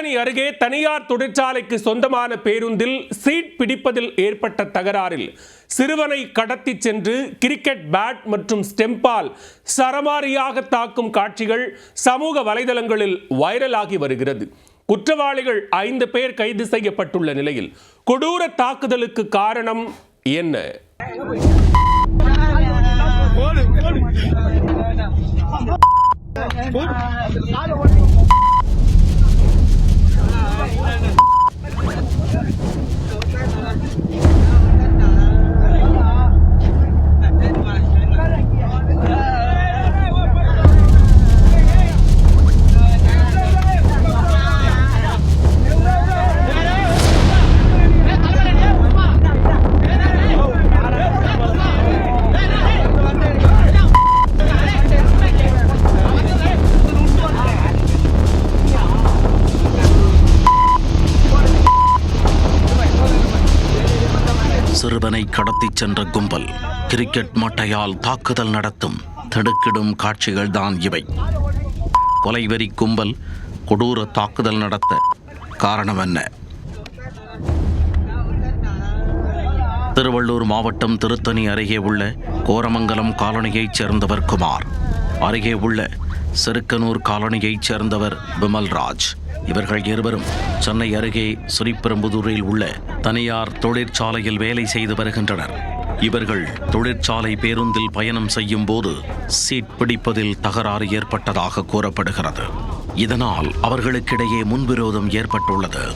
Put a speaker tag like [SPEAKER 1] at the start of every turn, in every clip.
[SPEAKER 1] திருத்தணி அருகே தனியார் தொழிற்சாலைக்கு சொந்தமான பேருந்தில் சீட் பிடிப்பதில் ஏற்பட்ட தகராறில் சிறுவனை கடத்தி சென்று கிரிக்கெட் பேட் மற்றும் ஸ்டெம்பால் சரமாரியாக தாக்கும் காட்சிகள் சமூக வலைதளங்களில் வைரலாகி வருகிறது. குற்றவாளிகள் ஐந்து பேர் கைது செய்யப்பட்டுள்ள நிலையில் கொடூர தாக்குதலுக்கு காரணம் என்ன?
[SPEAKER 2] சிறுவனை கடத்திச் சென்ற கும்பல். கிரிக்கெட் மட்டையால் தாக்குதல் நடத்தும். திடுக்கிடும் காட்சிகள்தான் இவை. கொலைவெறி கும்பல் கொடூர தாக்குதல் நடத்த காரணம் என்ன? திருவள்ளூர் மாவட்டம் திருத்தணி அருகே உள்ள கோரமங்கலம் காலனியைச் சேர்ந்தவர் குமார். அருகே உள்ள செருக்கனூர் காலனியைச் சேர்ந்தவர் விமல்ராஜ். இவர்கள் இருவரும் சென்னை அருகே ஸ்ரீபெரும்புதூரில் உள்ள தனியார் தொழிற்சாலையில் வேலை செய்து வருகின்றனர். இவர்கள் தொழிற்சாலை பேருந்தில் பயணம் செய்யும் போது சீட் பிடிப்பதில் தகராறு ஏற்பட்டதாக கூறப்படுகிறது. இதனால் அவர்களுக்கிடையே முன்விரோதம் ஏற்பட்டுள்ளது.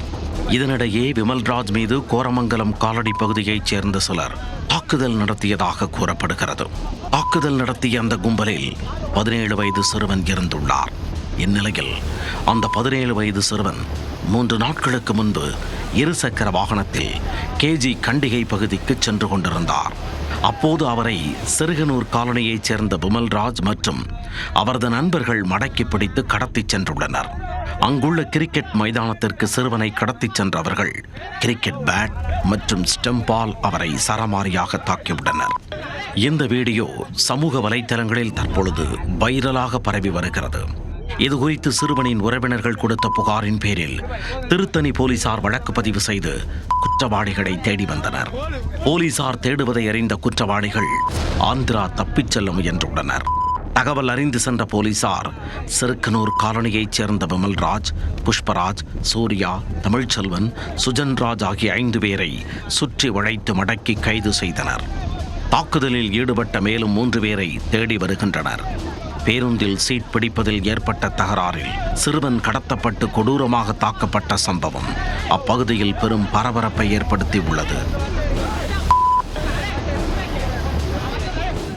[SPEAKER 2] இதனிடையே விமல்ராஜ் மீது கோரமங்கலம் காலடி பகுதியைச் சேர்ந்த சிலர் தாக்குதல் நடத்தியதாக கூறப்படுகிறது. தாக்குதல் நடத்திய அந்த கும்பலில் பதினேழு வயது சிறுவன் இருந்துள்ளார். இந்நிலையில் அந்த பதினேழு வயது சிறுவன் மூன்று நாட்களுக்கு முன்பு இருசக்கர வாகனத்தில் கேஜி கண்டிகை பகுதிக்கு சென்று கொண்டிருந்தார். அப்போது அவரை சிறுகனூர் காலனியைச் சேர்ந்த புமல்ராஜ் மற்றும் அவரது நண்பர்கள் மடக்கி பிடித்து கடத்திச் சென்றுள்ளனர். அங்குள்ள கிரிக்கெட் மைதானத்திற்கு சிறுவனை கடத்திச் சென்ற அவர்கள் கிரிக்கெட் பேட் மற்றும் ஸ்டெம்பால் அவரை சரமாரியாக தாக்கியுள்ளனர். இந்த வீடியோ சமூக வலைத்தளங்களில் தற்பொழுது வைரலாக பரவி வருகிறது. இது குறித்து சிறுவனின் உறவினர்கள் கொடுத்த புகாரின் பேரில் திருத்தணி போலீசார் வழக்கு பதிவு செய்து குற்றவாளிகளை தேடி வந்தனர். போலீசார் தேடுவதை அறிந்த குற்றவாளிகள் ஆந்திரா தப்பிச் செல்ல முயன்றுள்ளனர். தகவல் அறிந்து சென்ற போலீசார் செருக்கனூர் காலனியைச் சேர்ந்த விமல்ராஜ் புஷ்பராஜ் சூர்யா தமிழ்ச்செல்வன் சுஜன்ராஜ் ஆகிய ஐந்து பேரை சுற்றி வளைத்து மடக்கி கைது செய்தனர். தாக்குதலில் ஈடுபட்ட மேலும் மூன்று பேரை தேடி வருகின்றனர். பேருந்தில் சீட் பிடிப்பதில் ஏற்பட்ட தகராறில் சிறுவன் கடத்தப்பட்டு கொடூரமாக தாக்கப்பட்ட சம்பவம் அப்பகுதியில் பெரும் பரபரப்பை ஏற்படுத்தி உள்ளது